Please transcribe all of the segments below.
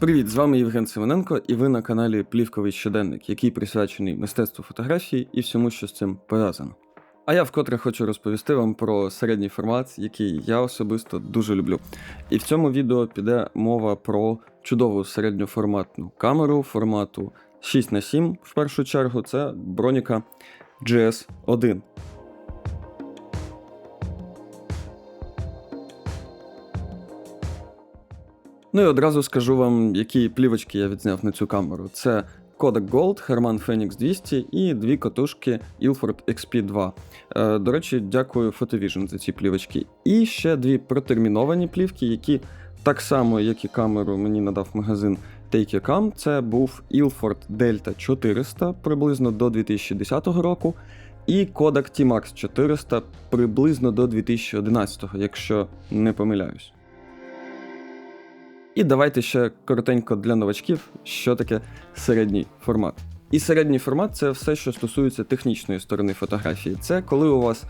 Привіт, з вами Євген Симоненко, і ви на каналі Плівковий щоденник, який присвячений мистецтву фотографії і всьому, що з цим пов'язано. А я вкотре хочу розповісти вам про середній формат, який я особисто дуже люблю. І в цьому відео піде мова про чудову середньоформатну камеру формату 6х7. В першу чергу це броніка GS1. Ну і одразу скажу вам, які плівочки я відзняв на цю камеру. Це Kodak Gold, Herman Phoenix 200 і дві катушки Ilford XP2. Е, до речі, дякую Photovision за ці плівочки. І ще дві протерміновані плівки, які так само, як і камеру, мені надав магазин Take-Cam. Це був Ilford Delta 400 приблизно до 2010 року. І Kodak T-Max 400 приблизно до 2011, якщо не помиляюсь. І давайте ще коротенько для новачків, що таке середній формат. І середній формат це все, що стосується технічної сторони фотографії. Це коли у вас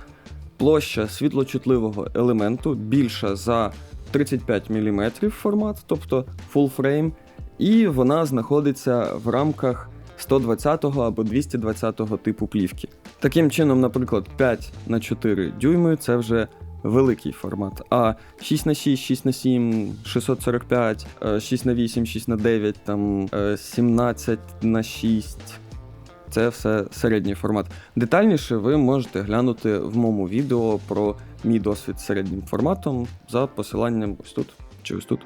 площа світлочутливого елементу більша за 35 мм формат, тобто full frame, і вона знаходиться в рамках 120 або 220 типу плівки. Таким чином, наприклад, 5 на 4 дюйми це вже великий формат. А 6 на 6, 6 на 7, 645, 6 на 8, 6 на 9, там 17 на 6. Це все середній формат. Детальніше ви можете глянути в моєму відео про мій досвід з середнім форматом за посиланням ось тут чи ось тут.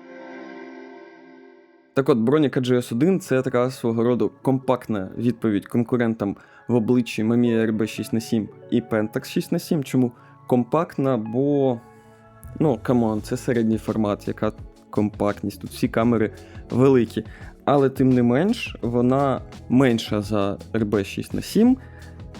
Так от, броніка GS1 це така свого роду компактна відповідь конкурентам в обличчі Mamiya RB 6 на 7 і Pentax 6 на 7 Чому? Компактна, бо ну, камон, це середній формат, яка компактність. Тут всі камери великі. Але тим не менш, вона менша за RB 6 на 7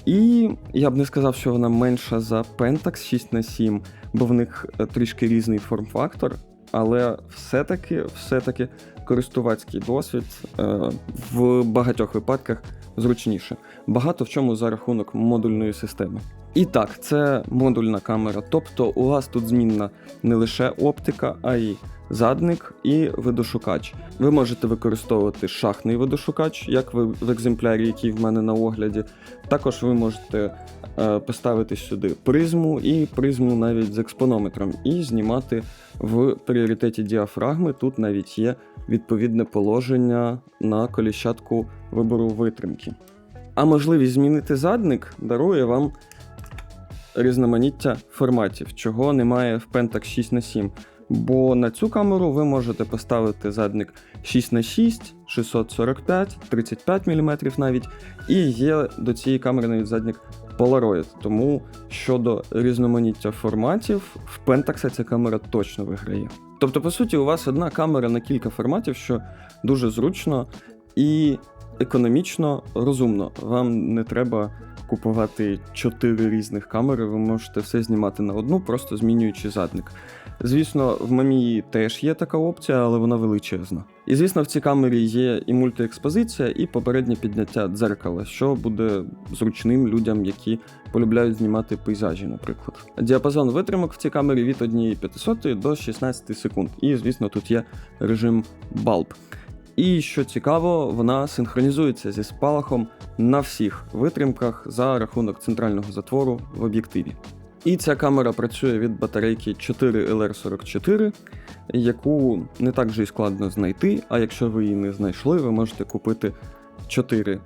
і я б не сказав, що вона менша за Pentax 6 на 7 бо в них е, трішки різний форм-фактор. Але все-таки все-таки користувацький досвід е, в багатьох випадках зручніше. Багато в чому за рахунок модульної системи. І так, це модульна камера. Тобто у вас тут змінна не лише оптика, а й задник і видошукач. Ви можете використовувати шахний видошукач, як ви в екземплярі, який в мене на огляді. Також ви можете поставити сюди призму і призму навіть з експонометром, і знімати в пріоритеті діафрагми. Тут навіть є відповідне положення на коліщатку вибору витримки. А можливість змінити задник дарує вам різноманіття форматів, чого немає в Pentax 6 на 7 Бо на цю камеру ви можете поставити задник 6 на 6 645, 35 мм навіть, і є до цієї камери навіть задник Polaroid. Тому щодо різноманіття форматів, в Pentax ця камера точно виграє. Тобто, по суті, у вас одна камера на кілька форматів, що дуже зручно і економічно розумно. Вам не треба купувати чотири різних камери, ви можете все знімати на одну, просто змінюючи задник. Звісно, в мамії теж є така опція, але вона величезна. І звісно, в цій камері є і мультиекспозиція, і попереднє підняття дзеркала, що буде зручним людям, які полюбляють знімати пейзажі, наприклад. Діапазон витримок в цій камері від 1,500 до 16 секунд. І, звісно, тут є режим Bulb. І що цікаво, вона синхронізується зі спалахом на всіх витримках за рахунок центрального затвору в об'єктиві. І ця камера працює від батарейки 4LR44, яку не так же й складно знайти, а якщо ви її не знайшли, ви можете купити 4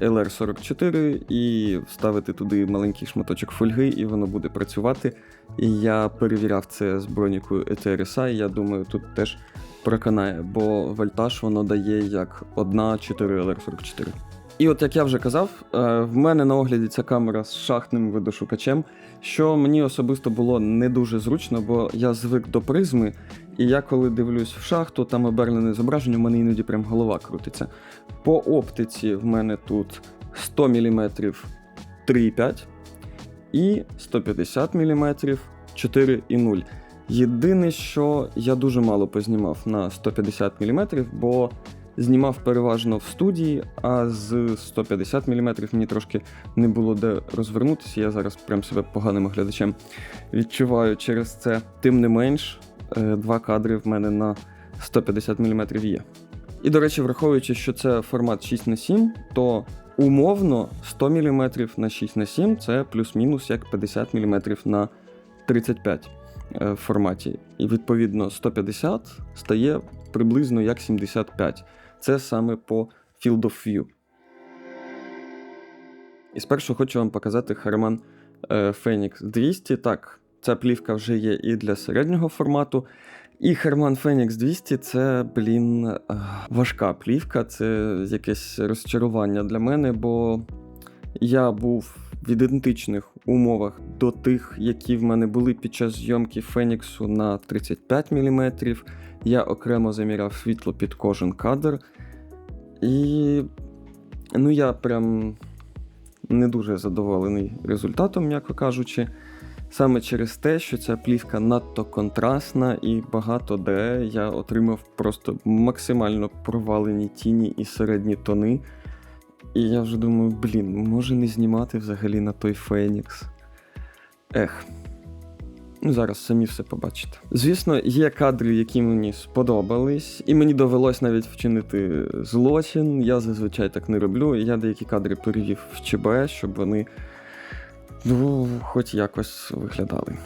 LR44 і вставити туди маленький шматочок фольги, і воно буде працювати. І я перевіряв це з бронікою ETRSI, я думаю, тут теж проканає, бо вольтаж воно дає як 1 4 LR44. І от як я вже казав, е, в мене на огляді ця камера з шахтним видошукачем, що мені особисто було не дуже зручно, бо я звик до призми, і я коли дивлюсь в шахту, там обернене зображення, у мене іноді прям голова крутиться. По оптиці в мене тут 100 мм 3,5 і 150 мм 4,0. Єдине, що я дуже мало познімав на 150 мм, бо знімав переважно в студії, а з 150 мм мені трошки не було де розвернутися. Я зараз прям себе поганим глядачем відчуваю через це. Тим не менш, е, два кадри в мене на 150 мм є. І, до речі, враховуючи, що це формат 6 на 7, то умовно 100 мм на 6 на 7 це плюс-мінус як 50 мм на 35 е, в форматі. І відповідно 150 стає приблизно як 75. Це саме по Field of View. І спершу хочу вам показати Harman е, Phoenix 200. Так, ця плівка вже є і для середнього формату. І Harman Phoenix 200 це, блін, е, важка плівка, це якесь розчарування для мене, бо я був в ідентичних умовах до тих, які в мене були під час зйомки Феніксу на 35 мм. Я окремо заміряв світло під кожен кадр. І ну, я прям не дуже задоволений результатом, м'яко кажучи. Саме через те, що ця плівка надто контрастна і багато де я отримав просто максимально провалені тіні і середні тони. І я вже думаю, блін, може не знімати взагалі на той Фенікс. Ех. Ну, зараз самі все побачите. Звісно, є кадри, які мені сподобались, і мені довелось навіть вчинити злочин. Я зазвичай так не роблю. Я деякі кадри перевів в ЧБ, щоб вони ну, хоч якось виглядали.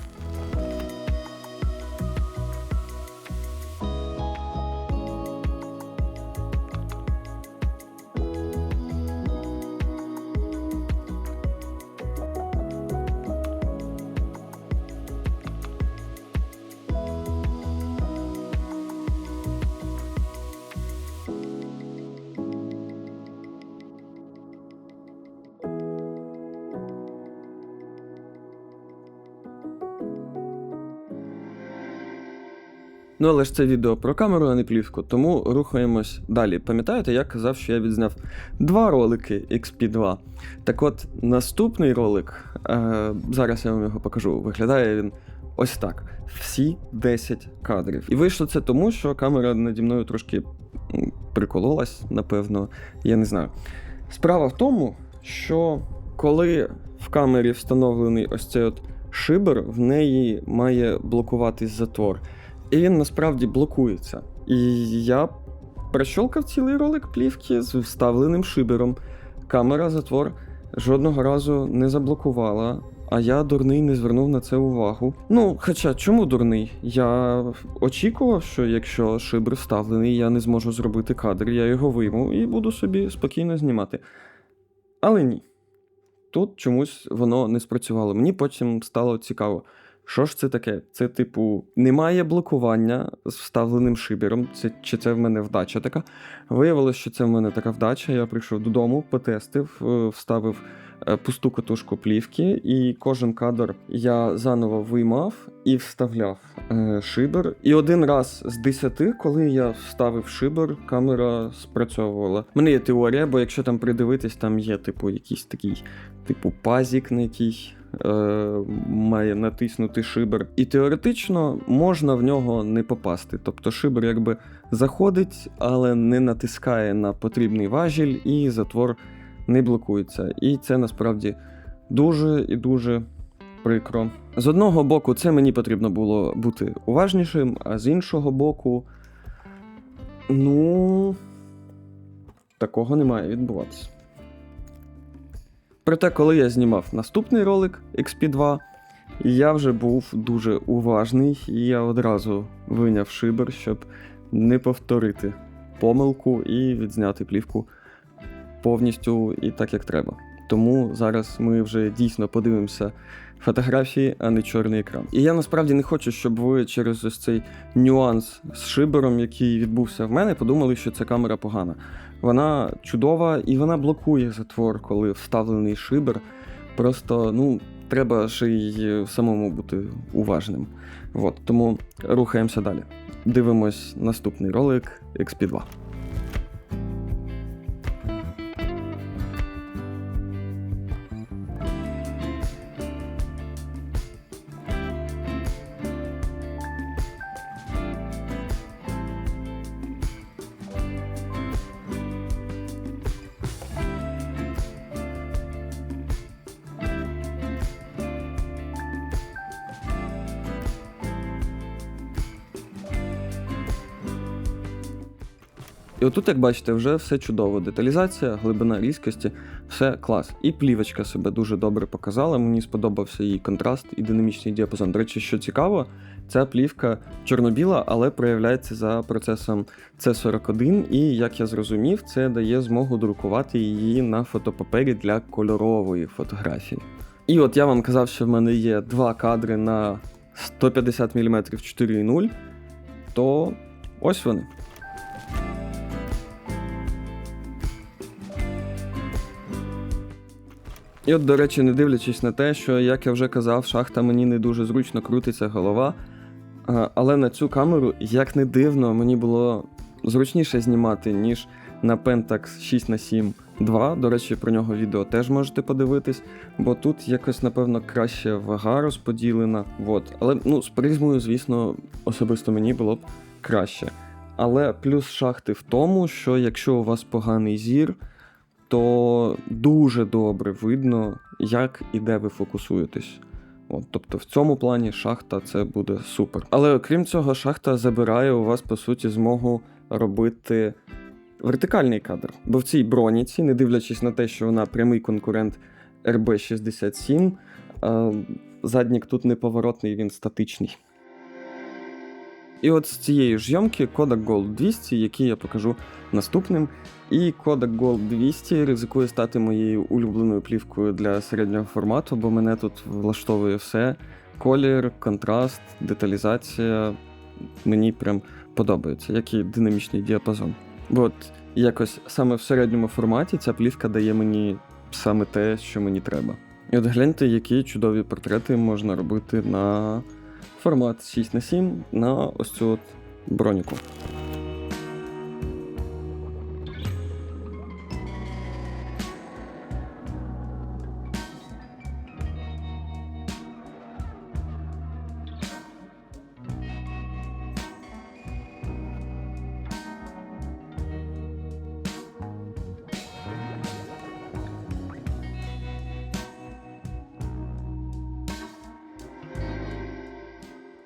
Ну, але ж це відео про камеру, а не плівку, тому рухаємось далі. Пам'ятаєте, я казав, що я відзняв два ролики XP2. Так от, наступний ролик, е, зараз я вам його покажу, виглядає він ось так: всі 10 кадрів. І вийшло це тому, що камера наді мною трошки прикололась, напевно, я не знаю. Справа в тому, що коли в камері встановлений ось цей от шибер, в неї має блокуватись затвор. І він насправді блокується. І я прощолкав цілий ролик плівки з вставленим шибером. Камера затвор жодного разу не заблокувала, а я дурний не звернув на це увагу. Ну, хоча чому дурний? Я очікував, що якщо шибер вставлений, я не зможу зробити кадр, я його вийму і буду собі спокійно знімати. Але ні. Тут чомусь воно не спрацювало. Мені потім стало цікаво. Що ж це таке? Це, типу, немає блокування з вставленим шибером. Це, Чи це в мене вдача така? Виявилося, що це в мене така вдача. Я прийшов додому, потестив, е, вставив е, пусту катушку плівки, і кожен кадр я заново виймав і вставляв е, шибер. І один раз з десяти, коли я вставив шибер, камера спрацьовувала. У мене є теорія, бо якщо там придивитись, там є, типу, якийсь такий, типу, пазік, на який має натиснути шибер. І теоретично можна в нього не попасти. Тобто шибер якби заходить, але не натискає на потрібний важіль, і затвор не блокується. І це насправді дуже і дуже прикро. З одного боку, це мені потрібно було бути уважнішим, а з іншого боку, ну, такого не має відбуватися. Проте, коли я знімав наступний ролик XP2, я вже був дуже уважний, і я одразу виняв шибер, щоб не повторити помилку і відзняти плівку повністю і так, як треба. Тому зараз ми вже дійсно подивимося фотографії, а не чорний екран. І я насправді не хочу, щоб ви через ось цей нюанс з шибером, який відбувся в мене, подумали, що ця камера погана. Вона чудова і вона блокує затвор, коли вставлений шибер. Просто ну, треба ще й самому бути уважним. От, тому рухаємося далі. Дивимось наступний ролик XP2. І отут, як бачите, вже все чудово. Деталізація, глибина різкості, все клас. І плівочка себе дуже добре показала. Мені сподобався її контраст і динамічний діапазон. До речі, що цікаво, ця плівка чорно-біла, але проявляється за процесом C41, і як я зрозумів, це дає змогу друкувати її на фотопапері для кольорової фотографії. І от я вам казав, що в мене є два кадри на 150 мм 4.0, то ось вони. І от, до речі, не дивлячись на те, що, як я вже казав, шахта мені не дуже зручно крутиться голова. Але на цю камеру, як не дивно, мені було зручніше знімати, ніж на Pentax 6х7 II. До речі, про нього відео теж можете подивитись, бо тут якось, напевно, краще вага розподілена. Вот. Але ну, з призмою, звісно, особисто мені було б краще. Але плюс шахти в тому, що якщо у вас поганий зір, то дуже добре видно, як і де ви фокусуєтесь. От, тобто в цьому плані шахта це буде супер. Але окрім цього, шахта забирає у вас, по суті, змогу робити вертикальний кадр. Бо в цій броніці, не дивлячись на те, що вона прямий конкурент RB67, е, заднік тут неповоротний, він статичний. І от з цієї ж зйомки Kodak Gold 200, який я покажу наступним. І Kodak Gold 200 ризикує стати моєю улюбленою плівкою для середнього формату, бо мене тут влаштовує все. Колір, контраст, деталізація. Мені прям подобається, як і динамічний діапазон. Бо от якось саме в середньому форматі ця плівка дає мені саме те, що мені треба. І от гляньте, які чудові портрети можна робити на формат 6 на 7 на ось цю от броніку.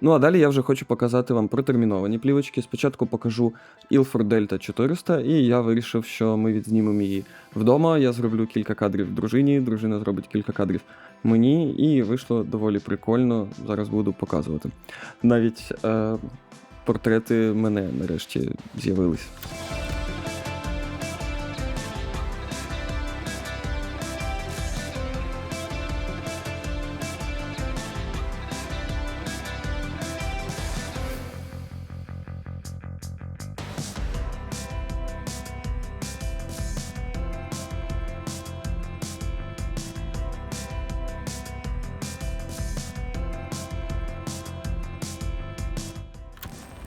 Ну а далі я вже хочу показати вам протерміновані плівочки. Спочатку покажу Ilford Delta 400, і я вирішив, що ми відзнімемо її вдома. Я зроблю кілька кадрів дружині, дружина зробить кілька кадрів мені, і вийшло доволі прикольно. Зараз буду показувати. Навіть е, портрети мене нарешті з'явились.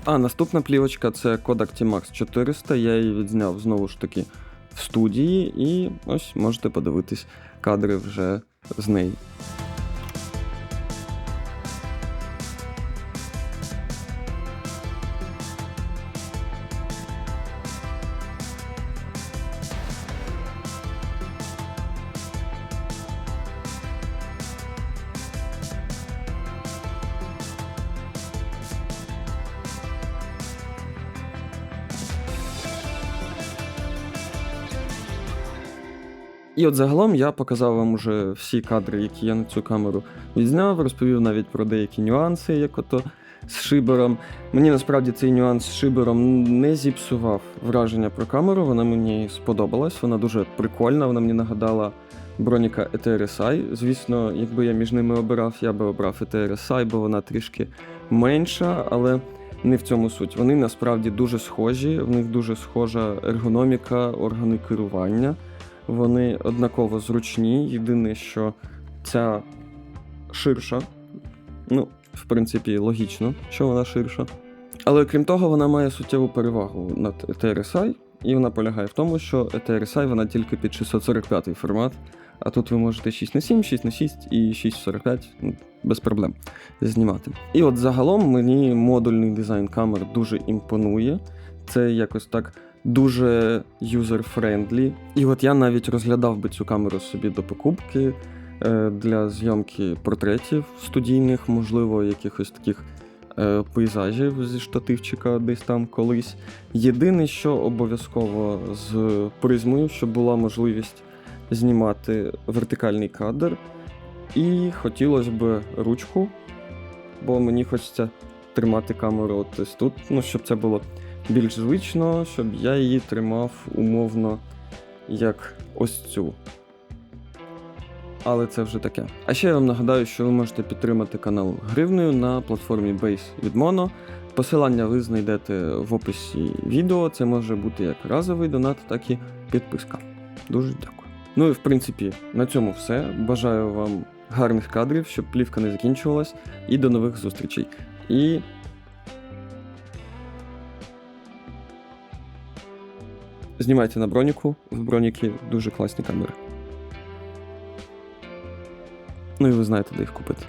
А, наступна плівочка це Kodak T-Max 400. Я її відзняв знову ж таки в студії, і ось можете подивитись кадри вже з неї. І от загалом я показав вам уже всі кадри, які я на цю камеру відзняв, розповів навіть про деякі нюанси, як ото з шибером. Мені насправді цей нюанс з шибером не зіпсував враження про камеру. Вона мені сподобалась, вона дуже прикольна. Вона мені нагадала броніка ETRSI. Звісно, якби я між ними обирав, я би обрав ETRSI, бо вона трішки менша, але не в цьому суть. Вони насправді дуже схожі, в них дуже схожа ергономіка, органи керування. Вони однаково зручні. Єдине, що ця ширша. Ну, в принципі, логічно, що вона ширша. Але крім того, вона має суттєву перевагу над ETRSI, і вона полягає в тому, що ETRSI вона тільки під 645 формат, а тут ви можете 6 на 7, 6 на 6 і 645 ну, без проблем знімати. І от загалом мені модульний дизайн камер дуже імпонує. Це якось так дуже юзер-френдлі. І от я навіть розглядав би цю камеру собі до покупки е, для зйомки портретів студійних, можливо, якихось таких е, пейзажів зі штативчика десь там колись. Єдине, що обов'язково з призмою, щоб була можливість знімати вертикальний кадр. І хотілося б ручку, бо мені хочеться тримати камеру ось тут, ну, щоб це було більш звично, щоб я її тримав умовно як ось цю. Але це вже таке. А ще я вам нагадаю, що ви можете підтримати канал гривнею на платформі Base від Mono. Посилання ви знайдете в описі відео. Це може бути як разовий донат, так і підписка. Дуже дякую. Ну і в принципі, на цьому все. Бажаю вам гарних кадрів, щоб плівка не закінчувалась, і до нових зустрічей. І. Знімайте на броніку. В броніки дуже класні камери. Ну і ви знаєте, де їх купити.